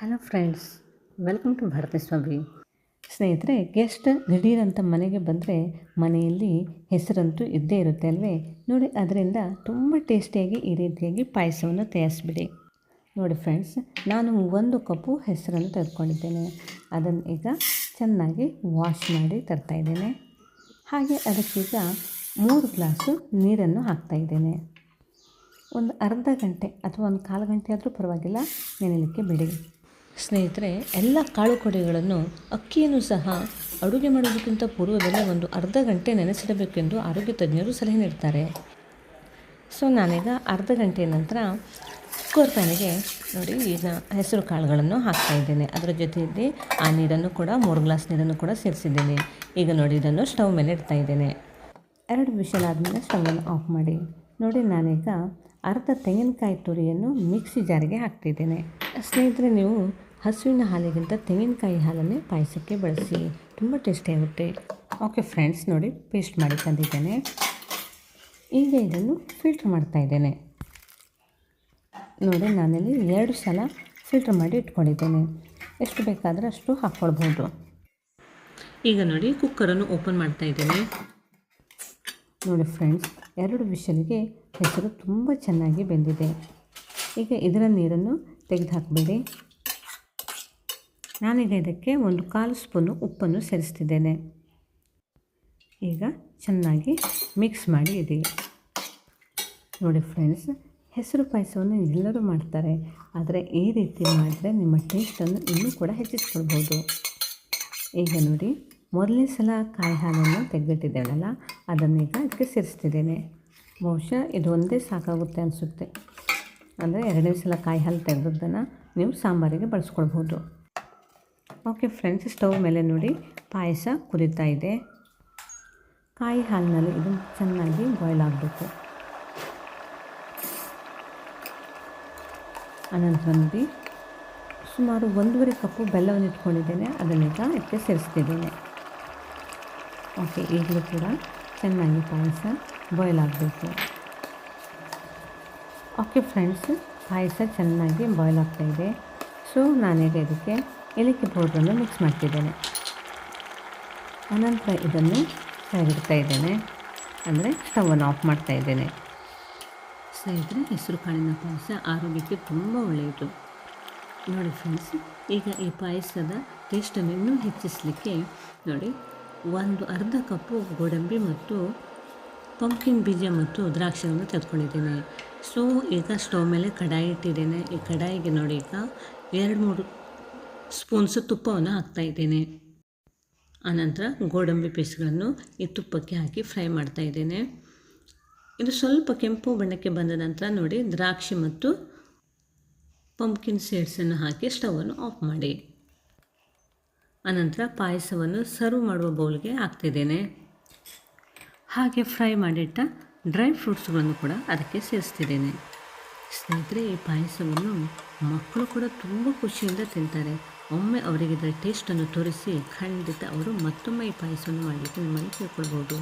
Hello friends, welcome to Bharatha Swamy. ಸ್ನೇಹಿತರೆ, guest ದಿಢೀರಂತ ಮನೆಗೆ ಬಂದರೆ ಮನೆಯಲ್ಲಿ ಹೆಸರಂತೂ ಇದ್ದೇ ಇರುತ್ತೆ ಅಲ್ವೇ? ನೋಡಿ, ಅದರಿಂದ ತುಂಬ ಟೇಸ್ಟಿಯಾಗಿ ಈ ರೀತಿಯಾಗಿ ಪಾಯಸವನ್ನು ತಯಾರಿಸ್ಬಿಡಿ. ನೋಡಿ ಫ್ರೆಂಡ್ಸ್, ನಾನು ಒಂದು ಕಪ್ಪು ಹೆಸರನ್ನು ತೆಗೆದುಕೊಂಡಿದ್ದೇನೆ ಅದನ್ನು ಈಗ ಚೆನ್ನಾಗಿ ವಾಶ್ ಮಾಡಿ ತರ್ತಾಯಿದ್ದೇನೆ ಹಾಗೆ ಅದಕ್ಕೀಗ ಮೂರು ಗ್ಲಾಸು ನೀರನ್ನು ಹಾಕ್ತಾಯಿದ್ದೇನೆ ಒಂದು ಅರ್ಧ ಗಂಟೆ ಅಥವಾ ಒಂದು ಕಾಲು ಗಂಟೆ ಆದರೂ ಪರವಾಗಿಲ್ಲ ನೆನೆಯಲಿಕ್ಕೆ ಬಿಡಿ. ಸ್ನೇಹಿತರೆ, ಎಲ್ಲ ಕಾಳು ಕೊಡೆಗಳನ್ನು ಅಕ್ಕಿಯನ್ನು ಸಹ ಅಡುಗೆ ಮಾಡೋದಕ್ಕಿಂತ ಪೂರ್ವದಲ್ಲೇ ಒಂದು ಅರ್ಧ ಗಂಟೆ ನೆನೆಸಿಡಬೇಕೆಂದು ಆರೋಗ್ಯ ತಜ್ಞರು ಸಲಹೆ ನೀಡ್ತಾರೆ. ಸೊ, ನಾನೀಗ ಅರ್ಧ ಗಂಟೆಯ ನಂತರ ಕುಕ್ಕರ್ ಪ್ಯಾನಿಗೆ ನೋಡಿ ಈಗ ಹೆಸರು ಕಾಳುಗಳನ್ನು ಹಾಕ್ತಾ ಇದ್ದೇನೆ. ಅದರ ಜೊತೆಯಲ್ಲಿ ಆ ನೀರನ್ನು ಕೂಡ, ಮೂರು ಗ್ಲಾಸ್ ನೀರನ್ನು ಕೂಡ ಸೇರಿಸಿದ್ದೇನೆ. ಈಗ ನೋಡಿ, ಇದನ್ನು ಸ್ಟವ್ ಮೇಲೆ ಇಡ್ತಾ ಇದ್ದೇನೆ. ಎರಡು ವಿಷಲ್ ಆದಮೇಲೆ ಸ್ಟವನ್ನು ಆಫ್ ಮಾಡಿ. ನೋಡಿ, ನಾನೀಗ ಅರ್ಧ ತೆಂಗಿನಕಾಯಿ ತುರಿಯನ್ನು ಮಿಕ್ಸಿ ಜಾರಿಗೆ ಹಾಕ್ತಿದ್ದೇನೆ. ಸ್ನೇಹಿತರೆ, ನೀವು ಹಸುವಿನ ಹಾಲಿಗಿಂತ ತೆಂಗಿನಕಾಯಿ ಹಾಲನ್ನೇ ಪಾಯಸಕ್ಕೆ ಬಳಸಿ. ತುಂಬ ಟೇಸ್ಟಿಯಾಗುತ್ತೆ ಓಕೆ ಫ್ರೆಂಡ್ಸ್, ನೋಡಿ, ಪೇಸ್ಟ್ ಮಾಡಿ ತಂದಿದ್ದೇನೆ. ಈಗ ಇದನ್ನು ಫಿಲ್ಟ್ರ್ ಮಾಡ್ತಾ ಇದ್ದೇನೆ. ನೋಡಿ, ನಾನಲ್ಲಿ ಎರಡು ಸಲ ಫಿಲ್ಟ್ರ್ ಮಾಡಿ ಇಟ್ಕೊಂಡಿದ್ದೇನೆ. ಎಷ್ಟು ಬೇಕಾದರೆ ಅಷ್ಟು ಹಾಕ್ಕೊಳ್ಬೋದು. ಈಗ ನೋಡಿ, ಕುಕ್ಕರನ್ನು ಓಪನ್ ಮಾಡ್ತಾ ಇದ್ದೇನೆ. ನೋಡಿ ಫ್ರೆಂಡ್ಸ್, ಎರಡು ವಿಷಲಿಗೆ ಹೆಸರು ತುಂಬ ಚೆನ್ನಾಗಿ ಬೆಂದಿದೆ. ಈಗ ಇದರ ನೀರನ್ನು ತೆಗೆದು ಹಾಕಬೇಡಿ. ನಾನೀಗ ಇದಕ್ಕೆ ಒಂದು ಕಾಲು ಸ್ಪೂನು ಉಪ್ಪನ್ನು ಸೇರಿಸ್ತಿದ್ದೇನೆ. ಈಗ ಚೆನ್ನಾಗಿ ಮಿಕ್ಸ್ ಮಾಡಿ ಇಡಿ ನೋಡಿ ಫ್ರೆಂಡ್ಸ್, ಹೆಸರು ಪಾಯಸವನ್ನು ಎಲ್ಲರೂ ಮಾಡ್ತಾರೆ. ಆದರೆ ಈ ರೀತಿ ಮಾಡಿದರೆ ನಿಮ್ಮ ಟೇಸ್ಟನ್ನು ಇನ್ನೂ ಕೂಡ ಹೆಚ್ಚಿಸ್ಕೊಳ್ಬೋದು. ಈಗ ನೋಡಿ, ಮೊದಲನೇ ಸಲ ಕಾಯಿ ಹಾಲನ್ನು ತೆಗೆದಿಟ್ಟಿದ್ದೇಳಲ್ಲ ಅದನ್ನೀಗ ಅದಕ್ಕೆ ಸೇರಿಸ್ತಿದ್ದೇನೆ. ಬಹುಶಃ ಇದು ಒಂದೇ ಸಾಕಾಗುತ್ತೆ ಅನಿಸುತ್ತೆ. ಅಂದರೆ ಎರಡನೇ ಸಲ ಕಾಯಿ ಹಾಲು ತೆಗೆದದ್ದನ್ನು ನೀವು ಸಾಂಬಾರಿಗೆ ಬಳಸ್ಕೊಳ್ಬೋದು. ಓಕೆ ಫ್ರೆಂಡ್ಸ್, ಸ್ಟವ್ ಮೇಲೆ ನೋಡಿ ಪಾಯಸ ಕುದೀತಾ ಇದೆ. ಕಾಯಿ ಹಾಲಿನಲ್ಲಿ ಇದು ಚೆನ್ನಾಗಿ ಬಾಯ್ಲ್ ಆಗಬೇಕು. ಅನಂತರ ನೋಡಿ ಸುಮಾರು ಒಂದೂವರೆ ಕಪ್ಪು ಬೆಲ್ಲವನ್ನು ಇಟ್ಕೊಂಡಿದ್ದೇನೆ. ಅದನ್ನೀಗ ಇದಕ್ಕೆ ಸೇರಿಸ್ತಿದ್ದೇನೆ. ಓಕೆ, ಈಗಲೂ ಕೂಡ ಚೆನ್ನಾಗಿ ಪಾಯಸ ಬಾಯ್ಲ್ ಆಗಬೇಕು. ಓಕೆ ಫ್ರೆಂಡ್ಸ್, ಪಾಯಸ ಚೆನ್ನಾಗಿ ಬಾಯ್ಲ್ ಆಗ್ತಾಯಿದೆ ಸೊ ನಾನೀಗ ಇದಕ್ಕೆ ಏಲಕ್ಕಿ ಪೌಡ್ರನ್ನು ಮಿಕ್ಸ್ ಮಾಡ್ತಿದ್ದೇನೆ. ಅನಂತರ ಇದನ್ನು ಸೈಡ್ತಾ ಇದ್ದೇನೆ. ಅಂದರೆ ಸ್ಟವನ್ನು ಆಫ್ ಮಾಡ್ತಾ ಇದ್ದೇನೆ. ಸ್ನೇಹಿತರೆ, ಹೆಸರು ಕಾಳಿನ ಪಾಯಸ ಆರೋಗ್ಯಕ್ಕೆ ತುಂಬ ಒಳ್ಳೆಯದು. ನೋಡಿ ಫ್ರೆಂಡ್ಸ್ ಈಗ ಈ ಪಾಯಸದ ಟೇಸ್ಟನ್ನು ಇನ್ನೂ ಹೆಚ್ಚಿಸಲಿಕ್ಕೆ ನೋಡಿ, ಒಂದು ಅರ್ಧ ಕಪ್ಪು ಗೋಡಂಬಿ ಮತ್ತು ಪಂಪ್ಕಿನ್ ಬೀಜ ಮತ್ತು ದ್ರಾಕ್ಷಿಯನ್ನು ತೆಗೆದುಕೊಂಡಿದ್ದೇನೆ. ಸೊ ಈಗ ಸ್ಟವ್ ಮೇಲೆ ಕಡಾಯಿ ಇಟ್ಟಿದ್ದೇನೆ. ಈ ಕಡಾಯಿಗೆ ನೋಡಿ, ಈಗ ಎರಡು ಮೂರು ಸ್ಪೂನ್ಸ್ ತುಪ್ಪವನ್ನು ಹಾಕ್ತಾ ಇದ್ದೇನೆ. ಆನಂತರ ಗೋಡಂಬಿ ಪೇಸ್ಟ್ಗಳನ್ನು ಈ ತುಪ್ಪಕ್ಕೆ ಹಾಕಿ ಫ್ರೈ ಮಾಡ್ತಾ ಇದ್ದೇನೆ. ಇದು ಸ್ವಲ್ಪ ಕೆಂಪು ಬಣ್ಣಕ್ಕೆ ಬಂದ ನಂತರ ನೋಡಿ ದ್ರಾಕ್ಷಿ ಮತ್ತು ಪಂಪ್ಕಿನ್ ಸೀಡ್ಸನ್ನು ಹಾಕಿ ಸ್ಟವನ್ನು ಆಫ್ ಮಾಡಿ. ಆನಂತರ ಪಾಯಸವನ್ನು ಸರ್ವ್ ಮಾಡುವ ಬೌಲ್ಗೆ ಹಾಕ್ತಿದ್ದೇನೆ ಹಾಗೆ ಫ್ರೈ ಮಾಡಿಟ್ಟ ಡ್ರೈ ಫ್ರೂಟ್ಸ್ಗಳನ್ನು ಕೂಡ ಅದಕ್ಕೆ ಸೇರಿಸ್ತಿದ್ದೇನೆ. ಸ್ನೇಹಿತರೆ, ಈ ಪಾಯಸವನ್ನು ಮಕ್ಕಳು ಕೂಡ ತುಂಬ ಖುಷಿಯಿಂದ ತಿಂತಾರೆ. ಒಮ್ಮೆ ಅವರಿಗೆ ಇದರ ಟೇಸ್ಟನ್ನು ತೋರಿಸಿ ಖಂಡಿತ ಅವರು ಮತ್ತೊಮ್ಮೆ ಈ ಪಾಯಸವನ್ನು ಮಾಡಲಿಕ್ಕೆ ನಿಮ್ಮಲ್ಲಿ ಕೇಳ್ಕೊಳ್ಬೋದು